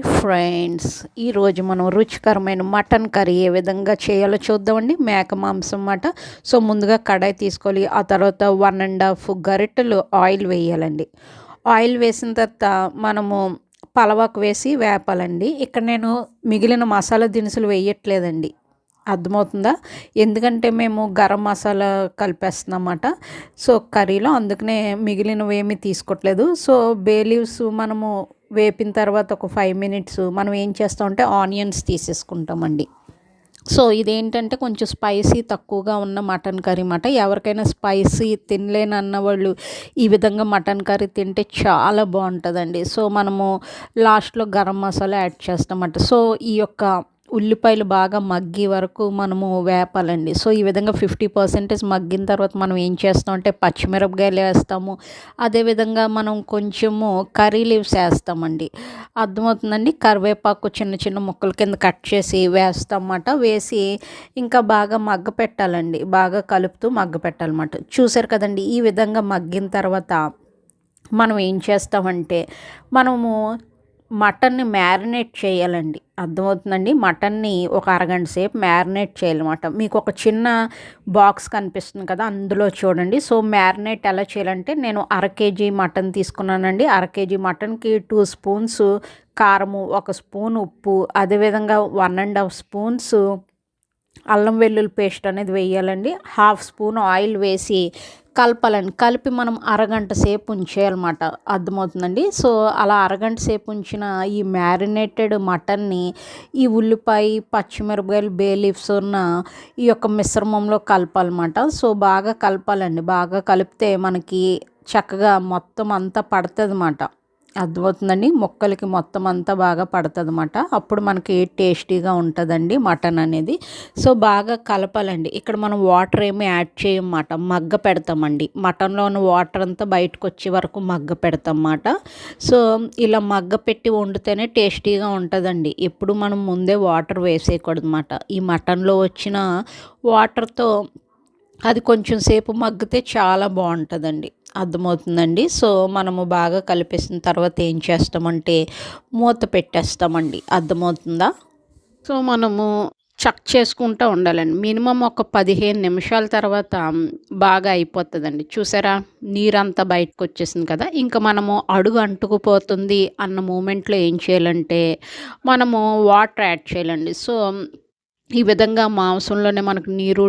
Friends ఈరోజు మనం రుచికరమైన మటన్ కర్రీ ఏ విధంగా చేయాలో చూద్దామండి. మేక మాంసం అన్నమాట. సో ముందుగా కడాయి తీసుకోవాలి. ఆ తర్వాత వన్ అండ్ హాఫ్ గరిటెలు ఆయిల్ వేయాలండి. ఆయిల్ వేసిన తర్వాత మనము పలవాకు వేసి వేపాలండి. ఇక్కడ నేను మిగిలిన మసాలా దినుసులు వేయట్లేదండి. అర్థమవుతుందా? ఎందుకంటే మేము గరం మసాలా కలిపేస్తున్నమాట సో కర్రీలో అందుకనే మిగిలినవి ఏమీ తీసుకోవట్లేదు. సో బే లీవ్స్ మనము వేపిన తర్వాత ఒక ఫైవ్ మినిట్స్ మనం ఏం చేస్తామంటే ఆనియన్స్ తీసేసుకుంటామండి. సో ఇదేంటంటే కొంచెం స్పైసీ తక్కువగా ఉన్న మటన్ కర్రీ మాట. ఎవరికైనా స్పైసీ తినలేనన్న వాళ్ళు ఈ విధంగా మటన్ కర్రీ తింటే చాలా బాగుంటుందండి. సో మనము లాస్ట్లో గరం మసాలా యాడ్ చేస్తామట సో ఈ యొక్క ఉల్లిపాయలు బాగా మగ్గి వరకు మనము వేపాలండి. సో ఈ విధంగా ఫిఫ్టీ పర్సెంటేజ్ మగ్గిన తర్వాత మనం ఏం చేస్తామంటే పచ్చిమిరపకాయలు వేస్తాము. అదేవిధంగా మనం కొంచెము కర్రీ లీవ్స్ వేస్తామండి. అర్థమవుతుందండి? కరివేపాకు చిన్న చిన్న ముక్కల కింద కట్ చేసి వేస్తామన్నమాట. వేసి ఇంకా బాగా మగ్గ పెట్టాలండి. బాగా కలుపుతూ మగ్గ పెట్టాలన్నమాట. చూసారు కదండి? ఈ విధంగా మగ్గిన తర్వాత మనం ఏం చేస్తామంటే మనము మటన్ని మ్యారినేట్ చేయాలండి. అర్థమవుతుందండి? మటన్ని ఒక అరగంట సేపు మ్యారినేట్ చేయాలన్నమాట. మీకు ఒక చిన్న బాక్స్ కనిపిస్తుంది కదా అందులో చూడండి. సో మ్యారినేట్ ఎలా చేయాలంటే నేను అర కేజీ మటన్ తీసుకున్నానండి. అర కేజీ మటన్కి టూ స్పూన్స్ కారము ఒక స్పూన్ ఉప్పు అదేవిధంగా వన్ అండ్ హాఫ్ స్పూన్స్ అల్లం వెల్లుల్లి పేస్ట్ అనేది వేయాలండి. హాఫ్ స్పూన్ ఆయిల్ వేసి కలపాలండి. కలిపి మనం అరగంట సేపు ఉంచేయాలన్నమాట. అర్థమవుతుందండి? సో అలా అరగంట సేపు ఉంచిన ఈ మ్యారినేటెడ్ మటన్ని ఈ ఉల్లిపాయ పచ్చిమిరపకాయలు బే లీవ్స్ ఉన్న ఈ యొక్క మిశ్రమంలో కలపాలన్నమాట. సో బాగా కలపాలండి. బాగా కలిపితే మనకి చక్కగా మొత్తం అంతా పడుతుంది అన్నమాట అర్థమవుతుందండి మొక్కలకి మొత్తం అంతా బాగా పడుతుంది అన్నమాట అప్పుడు మనకి టేస్టీగా ఉంటుందండి మటన్ అనేది. సో బాగా కలపాలండి. ఇక్కడ మనం వాటర్ ఏమి యాడ్ చేయమాట. మగ్గ పెడతామండి. మటన్లో ఉన్న వాటర్ అంతా బయటకు వచ్చే వరకు మగ్గ పెడతాం అన్నమాట సో ఇలా మగ్గ పెట్టి వండితేనే టేస్టీగా ఉంటుందండి. ఎప్పుడు మనం ముందే వాటర్ వేసేయకూడదు అన్నమాట ఈ మటన్లో వచ్చిన వాటర్తో అది కొంచెం సేపు మగ్గితే చాలా బాగుంటుందండి. అర్థమవుతుందండి. సో మనము బాగా కలిపేసిన తర్వాత ఏం చేస్తామంటే మూత పెట్టేస్తామండి. అర్థమవుతుందా? సో మనము చక్ చేసుకుంటూ ఉండాలండి. మినిమం ఒక పదిహేను నిమిషాల తర్వాత బాగా అయిపోతుందండి. చూసారా? నీరంతా బయటకు వచ్చేసింది కదా! ఇంకా మనము అడుగు అంటుకుపోతుంది అన్న మూమెంట్లో ఏం చేయాలంటే మనము వాటర్ యాడ్ చేయాలండి. సో ఈ విధంగా మాంసంలోనే మనకు నీరు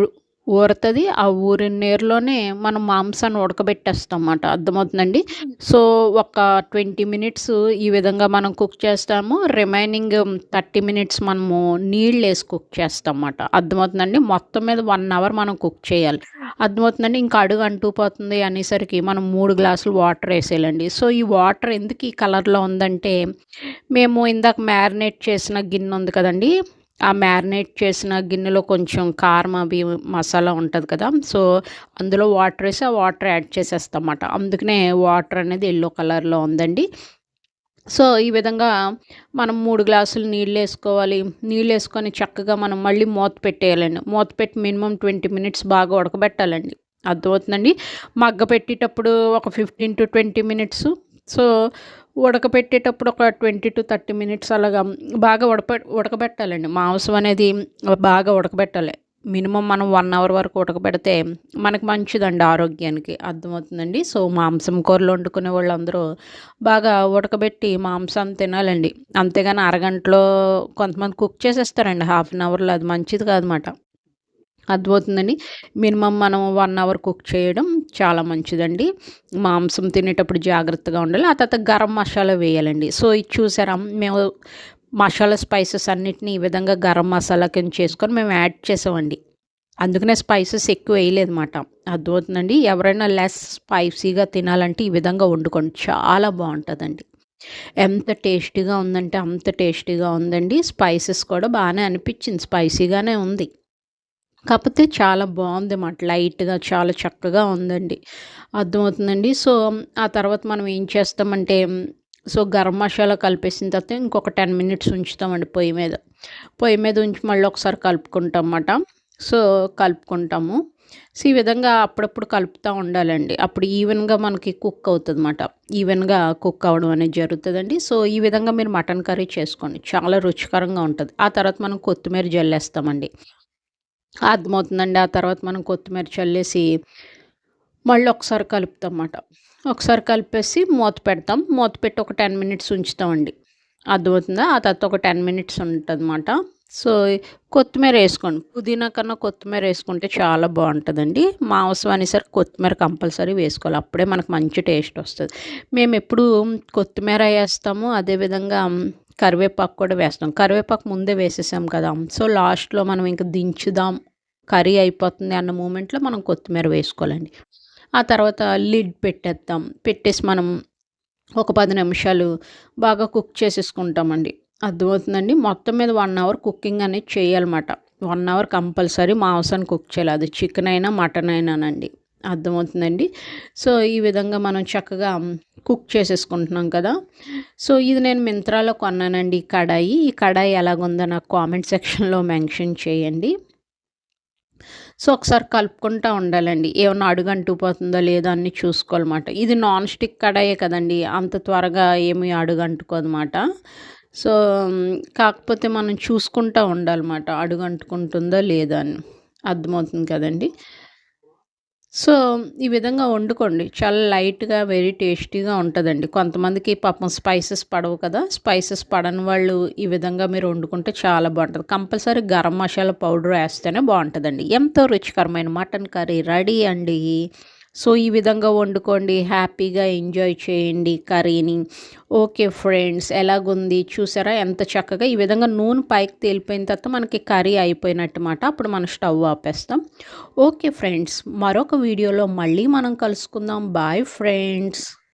ఊరుతుంది. ఆ ఊరిన నీరులోనే మనం మాంసాన్ని ఉడకబెట్టేస్తాం అన్నమాట అర్థమవుతుందండి? సో ఒక ట్వంటీ మినిట్స్ ఈ విధంగా మనం కుక్ చేస్తాము. రిమైనింగ్ థర్టీ మినిట్స్ మనము నీళ్ళు వేసి కుక్ చేస్తాం అన్నమాట అర్థమవుతుందండి? మొత్తం మీద వన్ అవర్ మనం కుక్ చేయాలి. అర్థమవుతుందండి? ఇంకా అడుగు అంటూ పోతుంది. అనేసరికి మనం మూడు గ్లాసులు వాటర్ వేసేయాలండి. సో ఈ వాటర్ ఎందుకు ఈ కలర్లో ఉందంటే మేము ఇందాక మ్యారినేట్ చేసిన గిన్నె ఉంది కదండి? ఆ మ్యారినేట్ చేసిన గిన్నెలో కొంచెం కారం అవి మసాలా ఉంటుంది కదా. సో అందులో వాటర్ వేసి ఆ వాటర్ యాడ్ చేసేస్తామన్నమాట అందుకనే వాటర్ అనేది ఎల్లో కలర్లో ఉందండి. సో ఈ విధంగా మనం మూడు గ్లాసులు నీళ్ళు వేసుకోవాలి. నీళ్ళు వేసుకొని చక్కగా మనం మళ్ళీ మూత పెట్టేయాలండి. మూత పెట్టి మినిమం ట్వంటీ మినిట్స్ బాగా ఉడకబెట్టాలండి. అర్థమవుతుందండి? మగ్గ పెట్టేటప్పుడు ఒక fifteen to twenty minutes. So ఉడకబెట్టేటప్పుడు ఒక ట్వంటీ టు థర్టీ మినిట్స్ అలాగా బాగా ఉడక ఉడకబెట్టాలండి. మాంసం అనేది బాగా ఉడకబెట్టాలి. మినిమం మనం వన్ అవర్ వరకు ఉడకబెడితే మనకు మంచిదండి ఆరోగ్యానికి. అర్థమవుతుందండి? సో మాంసం కూరలు వండుకునే వాళ్ళందరూ బాగా ఉడకబెట్టి మాంసం తినాలండి. అంతేగాని అరగంటలో కొంతమంది కుక్ చేసేస్తారండి. హాఫ్ అన్ అవర్లో అది మంచిది కాదన్నమాట అర్థమవుతుందండి? మినిమం మనం వన్ అవర్ కుక్ చేయడం చాలా మంచిదండి. మాంసం తినేటప్పుడు జాగ్రత్తగా ఉండాలి. ఆ తర్వాత గరం మసాలా వేయాలండి. సో ఇది చూసారా? మేము మసాలా స్పైసెస్ అన్నిటిని ఈ విధంగా గరం మసాలా కింద చేసుకొని మేము యాడ్ చేసామండి. అందుకనే స్పైసెస్ ఎక్కువ వేయలేదన్నమాట. అర్థమవుతుందండి? ఎవరైనా లెస్ స్పైసీగా తినాలంటే ఈ విధంగా వండుకోండి. చాలా బాగుంటుందండి. ఎంత టేస్టీగా ఉందంటే అంత టేస్టీగా ఉందండి. స్పైసెస్ కూడా బాగానే అనిపించింది. స్పైసీగానే ఉంది. కాకపోతే చాలా బాగుంది అన్నమాట లైట్గా చాలా చక్కగా ఉందండి. అర్థమవుతుందండి. సో ఆ తర్వాత మనం ఏం చేస్తామంటే సో గరం మసాలా కలిపేసిన తర్వాత ఇంకొక టెన్ మినిట్స్ ఉంచుతామండి పొయ్యి మీద. పొయ్యి మీద ఉంచి మళ్ళీ ఒకసారి కలుపుకుంటాం అన్నమాట సో కలుపుకుంటాము. సో ఈ విధంగా అప్పుడప్పుడు కలుపుతూ ఉండాలండి. అప్పుడు ఈవెన్గా మనకి కుక్ అవుతుంది అనమాట ఈవెన్గా కుక్ అవ్వడం అనేది జరుగుతుందండి. సో ఈ విధంగా మీరు మటన్ కర్రీ చేసుకోండి. చాలా రుచికరంగా ఉంటుంది. ఆ తర్వాత మనం కొత్తిమీర జల్లేస్తామండి. అర్థమవుతుందండి. ఆ తర్వాత మనం కొత్తిమీర చల్లేసి మళ్ళీ ఒకసారి కలుపుతాం అన్నమాట. ఒకసారి కలిపేసి మూత పెడతాం. మూత పెట్టి ఒక టెన్ మినిట్స్ ఉంచుతామండి. అర్థమవుతుందా? ఆ తర్వాత ఒక టెన్ మినిట్స్ ఉంటుందన్నమాట. సో కొత్తిమీర వేసుకోండి. పుదీనా కన్నా కొత్తిమీర వేసుకుంటే చాలా బాగుంటుందండి. మాంసం అనేసరికి కొత్తిమీర కంపల్సరీ వేసుకోవాలి. అప్పుడే మనకు మంచి టేస్ట్ వస్తుంది. మేము ఎప్పుడు కొత్తిమీర వేస్తాము. అదేవిధంగా కరివేపాకు కూడా వేస్తాం. కరివేపాకు ముందే వేసేసాం కదా. సో లాస్ట్లో మనం ఇంకా దించుదాం. కర్రీ అయిపోతుంది అన్న మూమెంట్లో మనం కొత్తిమీర వేసుకోవాలండి. ఆ తర్వాత లిడ్ పెట్టేద్దాం. పెట్టేసి మనం ఒక పది నిమిషాలు బాగా కుక్ చేసేసుకుంటామండి. అర్థమవుతుందండి? మొత్తం మీద వన్ అవర్ కుకింగ్ అనేది చేయాలన్నమాట. వన్ అవర్ కంపల్సరీ మాంసాన్ని కుక్ చేయాలి. అది చికెన్ అయినా మటన్ అయినానండి. అర్థమవుతుందండి. సో ఈ విధంగా మనం చక్కగా కుక్ చేసేసుకుంటున్నాం కదా. సో ఇది నేను మింత్రాలో కొన్నానండి ఈ కడాయి. ఈ కడాయి ఎలాగుందో నాకు కామెంట్ సెక్షన్లో మెన్షన్ చేయండి. సో ఒకసారి కలుపుకుంటూ ఉండాలండి. ఏమన్నా అడుగంటూ పోతుందో లేదో అన్ని చూసుకోవాలన్నమాట. ఇది నాన్ స్టిక్ కడాయే కదండి. అంత త్వరగా ఏమీ అడుగంటుకోదన్నమాట సో కాకపోతే మనం చూసుకుంటూ ఉండాలన్నమాట. అడుగంటుకుంటుందో లేదా అని. అర్థమవుతుంది కదండి. సో ఈ విధంగా వండుకోండి. చాలా లైట్గా వెరీ టేస్టీగా ఉంటుందండి. కొంతమందికి పాపం స్పైసెస్ పడవు కదా. స్పైసెస్ పడని వాళ్ళు ఈ విధంగా మీరు వండుకుంటే చాలా బాగుంటుంది. కంపల్సరీ గరం మసాలా పౌడర్ వేస్తేనే బాగుంటుందండి. ఎంతో రుచికరమైన మటన్ కర్రీ రెడీ అండి. సో ఈ విధంగా వండుకోండి. హ్యాపీగా ఎంజాయ్ చేయండి కర్రీని. ఓకే ఫ్రెండ్స్ ఎలాగుంది? చూసారా? ఎంత చక్కగా ఈ విధంగా నూనె పైకి తేలిపోయిన తర్వాత మనకి కర్రీ అయిపోయినట్టు మాట. అప్పుడు మనం స్టవ్ ఆపేస్తాం. ఓకే ఫ్రెండ్స్ మరొక వీడియోలో మళ్ళీ మనం కలుసుకుందాం. Bye friends.